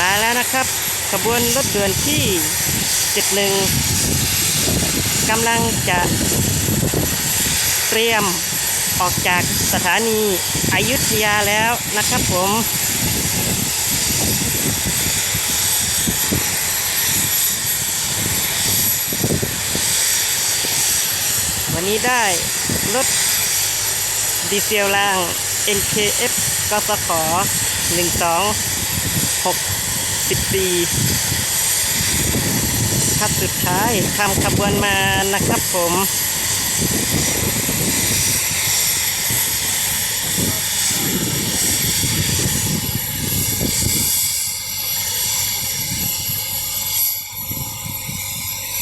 มาแล้วนะครับ ขบวนรถด่วนที่ 71กำลังจะเตรียมออกจากสถานีอายุธยาแล้วนะครับผมวันนี้ได้รถดีเซลราง NKF กสข 126 1264คัดสุดท้ายทำขบวนมานะครับผม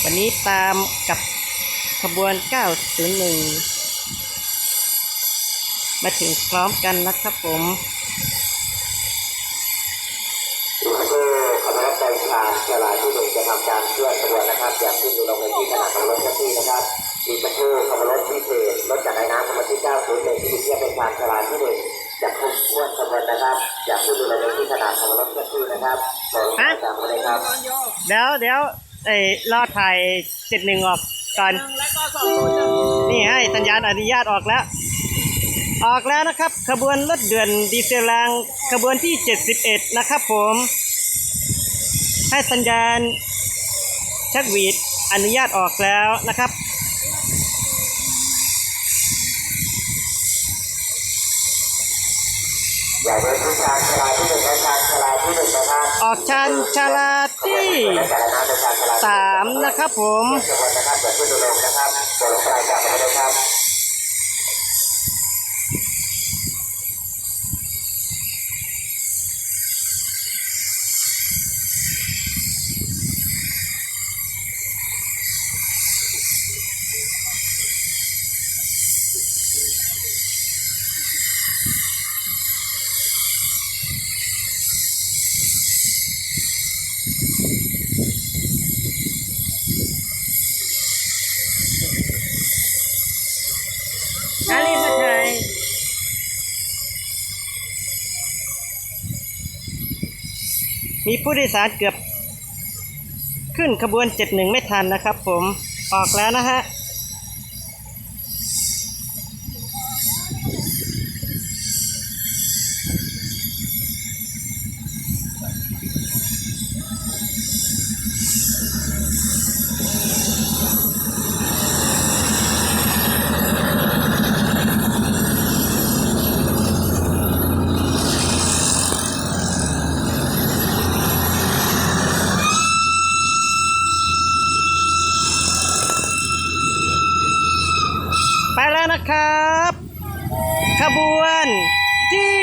วันนี้ตามกับขบวน 901 มาถึงพร้อมกันนะครับผม คือคณะกรร มการจราที่หนึ่งจะทำการเคลื่อนขบวนนะครับอย่างที่ดูลงในที่ขนาดของรถแท็กซี่นะครับอีกสักครู่ขบวนรถที่เพจรถจักรยานน้ำขบวนที่901ที่เทียบเป็นการจราที่หนึ่งจะครบถ้วนขบวนนะครับอย่างที่ดูลงในที่ขนาดของรถแท็กซี่นะครับขอรบจำไว้เลยครับเดี๋ยวเดี๋ยวเอ้ยรอถ่ายเจ็ดหนึ่งออกก่อนนี่ให้สัญญาณอนุญาตออกแล้ว ออกแล้วนะครับ ขบวนรถเดือนดีเซลรางขบวนที่ 71 นะครับผม ให้สัญญาณชักหวีดอนุญาตออกแล้วนะครับอย่าเดินทุกทางจราที่หนึ่งและทางจราที่หนึ่งนะครับอกชันชาลาที่จักรยานน้ำเป็นทางจราสามนะครับผม นนะครับอย่างที่ดูลงนะครับขอรบรายการไปเลยครับอาลีพัชยมีผู้โดยสารเกือบ ขึ้นขบวน 71 ไม่ทันนะครับผม ออกแล้วนะฮะ ไปแล้วนะครับ ขบวนที่